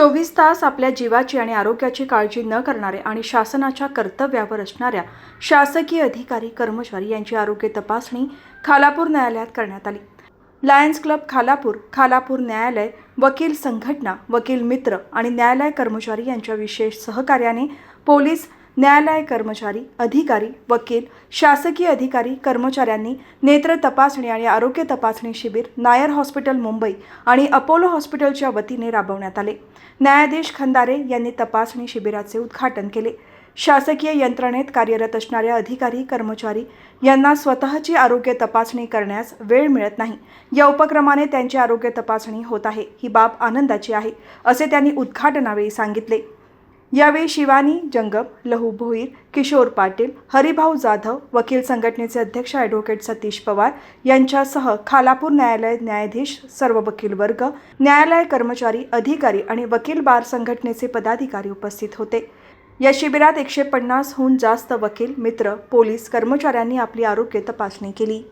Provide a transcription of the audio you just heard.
चोवीस तास आपल्या जीवाची आणि आरोग्याची काळजी न करणारे आणि शासनाच्या कर्तव्यावर असणाऱ्या शासकीय अधिकारी कर्मचारी यांची आरोग्य तपासणी खालापूर न्यायालयात करण्यात आली. लायन्स क्लब खालापूर खालापूर न्यायालय वकील संघटना वकील मित्र आणि न्यायालय कर्मचारी यांच्या विशेष सहकार्याने पोलीस न्यायालय कर्मचारी अधिकारी वकील शासकीय अधिकारी कर्मचाऱ्यांनी नेत्र तपासणी आणि आरोग्य तपासणी शिबिर नायर हॉस्पिटल मुंबई आणि अपोलो हॉस्पिटलच्या वतीने राबवण्यात आले. न्यायाधीश खंदारे यांनी तपासणी शिबिराचे उद्घाटन केले. शासकीय यंत्रणेत कार्यरत असणाऱ्या अधिकारी कर्मचारी यांना स्वतःची आरोग्य तपासणी करण्यास वेळ मिळत नाही. या उपक्रमाने त्यांची आरोग्य तपासणी होत आहे ही बाब आनंदाची आहे असे त्यांनी उद्घाटनावेळी सांगितले. यावेळी शिवानी जंगम लहू भोईर किशोर पाटील हरिभाऊ जाधव वकील संघटनेचे अध्यक्ष ॲडव्होकेट सतीश पवार यांच्यासह खालापूर न्यायालय न्यायाधीश सर्व वकील वर्ग न्यायालय कर्मचारी अधिकारी आणि वकील बार संघटनेचे पदाधिकारी उपस्थित होते. या शिबिरात एकशे पन्नासहून जास्त वकील मित्र पोलीस कर्मचाऱ्यांनी आपली आरोग्य तपासणी केली.